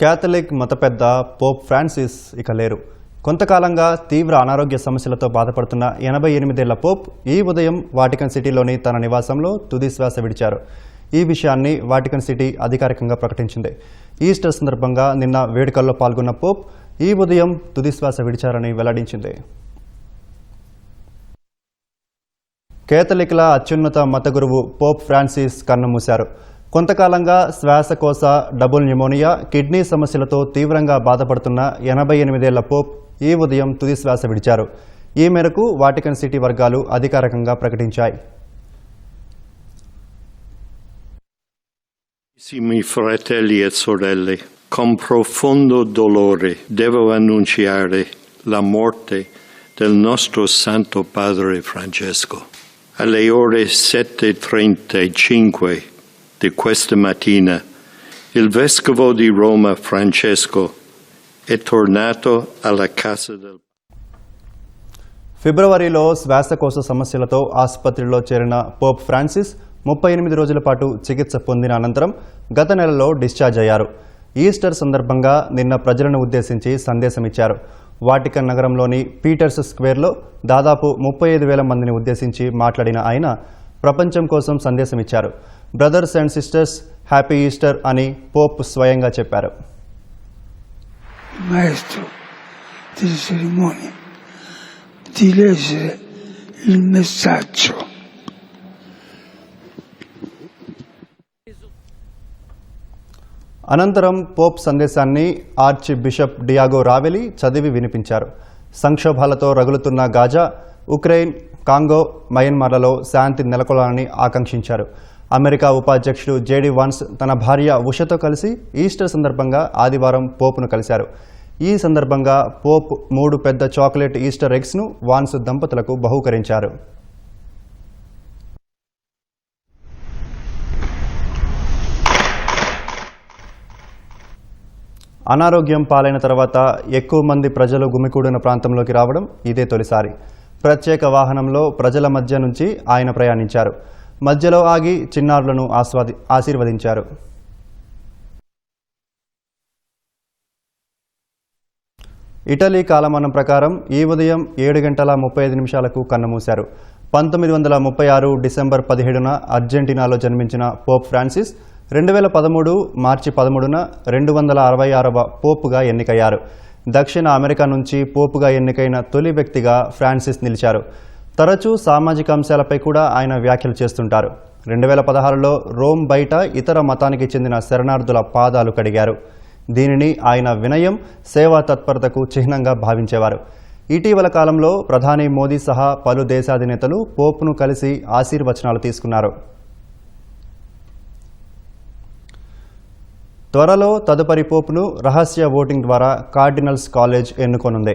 Catholic మత పెద్ద Pope Francis ఇక లేరు. కొంతకాలంగా తీవ్ర అనారోగ్య సమస్యలతో బాధపడుతున్న ఎనభై ఎనిమిదేళ్ళ పోప్ ఈ ఉదయం వాటికన్ సిటీలోని తన నివాసంలో తుది శ్వాస విడిచారు. ఈ విషయాన్ని వాటికన్ సిటీ అధికారికంగా ప్రకటించింది. ఈస్టర్ సందర్భంగా నిన్న వేడుకల్లో పాల్గొన్న పోప్ ఈ ఉదయం తుది శ్వాస విడిచారని వెల్లడించింది. కేథలిక్ల అత్యున్నత మత గురువు పోప్ ఫ్రాన్సిస్ కన్నుమూశారు కొంతకాలంగా శ్వాసకోశ డబుల్ న్యూమోనియా కిడ్నీ సమస్యలతో తీవ్రంగా బాధపడుతున్న ఎనభై ఎనిమిదేళ్ళ పోప్ ఈ ఉదయం తుది శ్వాస విడిచారు ఈ మేరకు వాటికన్ సిటీ వర్గాలు అధికారికంగా ప్రకటించాయి e Con profondo dolore devo annunciare la morte del nostro Santo Padre Francesco. Alle ore 7.35 di questa mattina il Vescovo di Roma Francesco è tornato alla casa del ఫిబ్రవరిలో శ్వాసకోశ సమస్యలతో ఆసుపత్రిలో చేరిన పోప్ ఫ్రాన్సిస్ ముప్పై ఎనిమిది రోజుల పాటు చికిత్స పొందిన అనంతరం గత నెలలో డిశ్చార్జ్ అయ్యారు. ఈస్టర్ సందర్భంగా నిన్న ప్రజలను ఉద్దేశించి సందేశమిచ్చారు. వాటికన్ నగరంలోని పీటర్స్ స్క్వేర్లో దాదాపు ముప్పై ఐదు వేల మందిని ఉద్దేశించి మాట్లాడిన ఆయన ప్రపంచం కోసం సందేశమిచ్చారు. Brothers and sisters happy Easter అని పోప్ స్వయంగా చెప్పారు. Maestro delle cerimonie di leggere il messaggio. అనంతరం పోప్ సందేశాన్ని ఆర్చ్ బిషప్ డియాగో రావెలి చదివి వినిపించారు. సంక్షోభాలతో రగులుతున్న గాజా ఉక్రెయిన్ కాంగో మయన్మార్లలో శాంతి నెలకొలాలని ఆకాంక్షించారు. అమెరికా ఉపాధ్యక్షుడు జేడీ వాన్స్ తన భార్య ఉషతో కలిసి ఈస్టర్ సందర్భంగా ఆదివారం పోపును కలిశారు. ఈ సందర్భంగా పోప్ మూడు పెద్ద చాక్లెట్ ఈస్టర్ ఎగ్స్ను వాన్స్ దంపతులకు బహూకరించారు. అనారోగ్యం పాలైన తర్వాత ఎక్కువ మంది ప్రజలు గుమికూడిన ప్రాంతంలోకి రావడం ఇదే తొలిసారి. ప్రత్యేక వాహనంలో ప్రజల మధ్య నుంచి ఆయన ప్రయాణించారు. మధ్యలో ఆగి చిన్నారులను ఆస్వాది ఆశీర్వదించారు. ఇటలీ కాలమానం ప్రకారం ఈ ఉదయం ఏడు గంటల ముప్పై ఐదు నిమిషాలకు కన్నుమూశారు. పంతొమ్మిది వందల ముప్పై ఆరు డిసెంబర్ పదిహేడున అర్జెంటీనాలో జన్మించిన పోప్ ఫ్రాన్సిస్ రెండు వేల పదమూడు మార్చి పదమూడున రెండు వందల అరవై ఆరవ పోపుగా ఎన్నికయ్యారు. దక్షిణ అమెరికా నుంచి పోపుగా ఎన్నికైన తొలి వ్యక్తిగా ఫ్రాన్సిస్ నిలిచారు. తరచూ సామాజిక అంశాలపై కూడా ఆయన వ్యాఖ్యలు చేస్తుంటారు. రెండు వేల పదహారులో రోమ్ బయట ఇతర మతానికి చెందిన శరణార్థుల పాదాలు కడిగారు. దీనిని ఆయన వినయం సేవా తత్పరతకు చిహ్నంగా భావించేవారు. ఇటీవల కాలంలో ప్రధాని మోదీ సహా పలు దేశాధినేతలు పోప్ను కలిసి ఆశీర్వచనాలు తీసుకున్నారు. త్వరలో తదుపరి పోపును రహస్య ఓటింగ్ ద్వారా కార్డినల్స్ కాలేజ్ ఎన్నుకోనుంది.